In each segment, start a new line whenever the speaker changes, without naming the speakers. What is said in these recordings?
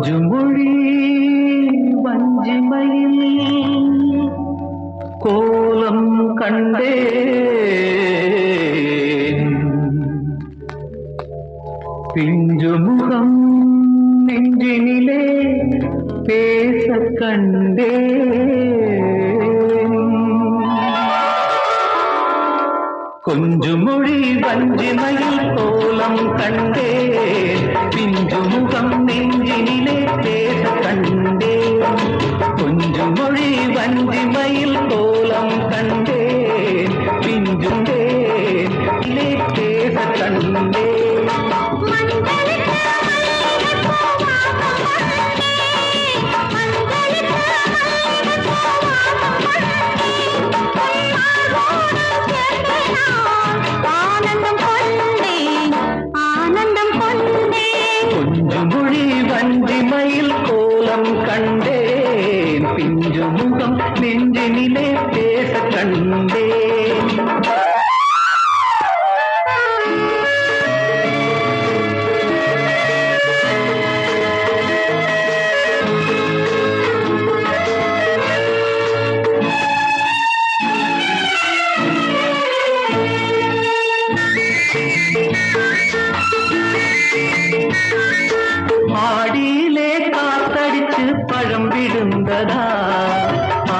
கொஞ்சம் மொழி வஞ்சிமையில் கோலம் கண்டே பிஞ்சு முகம் நெஞ்சினிலே பேச கண்டே கொஞ்சு மொழி வஞ்சிமையில் கோலம் கண்டே பிஞ்சு முகம் நெஞ்சினிலே பேச கண்டே கொஞ்சு மொழி வஞ்சிமையில் கோலம் கண்டேன் பிஞ்சு முகம் நெஞ்சினிலே பேச கண்டேன்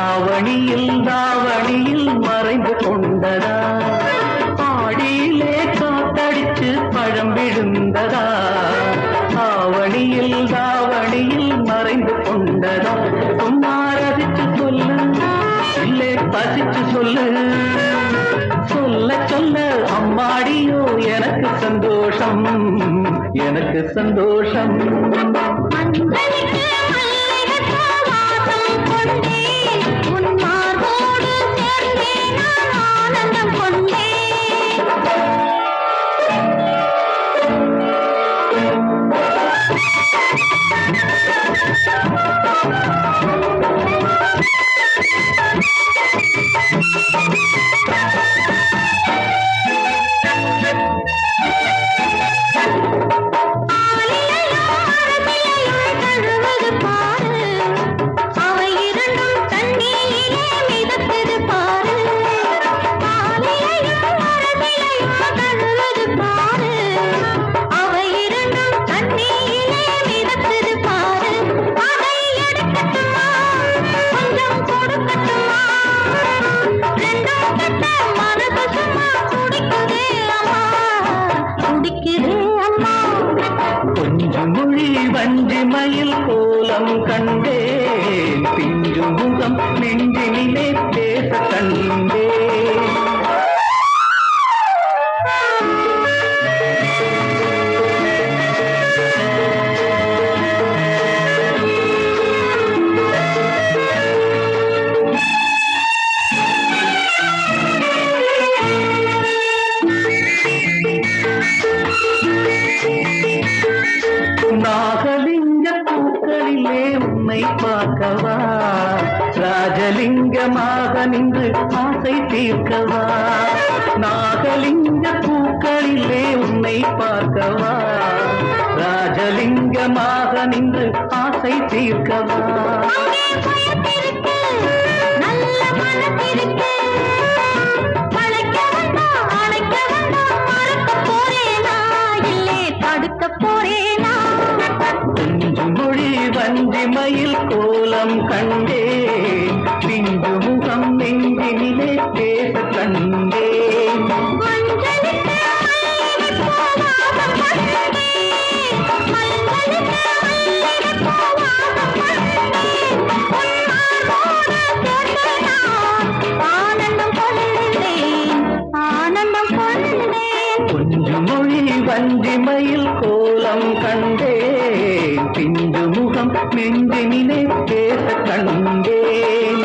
ஆவணியில் தாவணியில் மறைந்து கொண்டதா? ஆடியிலே காத்தடிச்சு பழம் விழுந்ததா? ஆவணியில் தாவணியில் மறைந்து கொண்டதா? சும்மா சொல்லு இல்லை பசிச்சு சொல்லு. சொல்ல சொல்ல அம்மாடியோ எனக்கு சந்தோஷம் எனக்கு சந்தோஷம். உன்னை பார்க்கவா? ராஜலிங்கமாக நின்று ஆசை தீர்க்கவா? நாகலிங்க பூக்களிலே உன்னை பார்க்கவா? வஞ்சி மயில் கோலம் கண்டே பிஞ்சு முகம் நெஞ்சினிலே முகம் நெஞ்செனிலே பேச கண்டேன்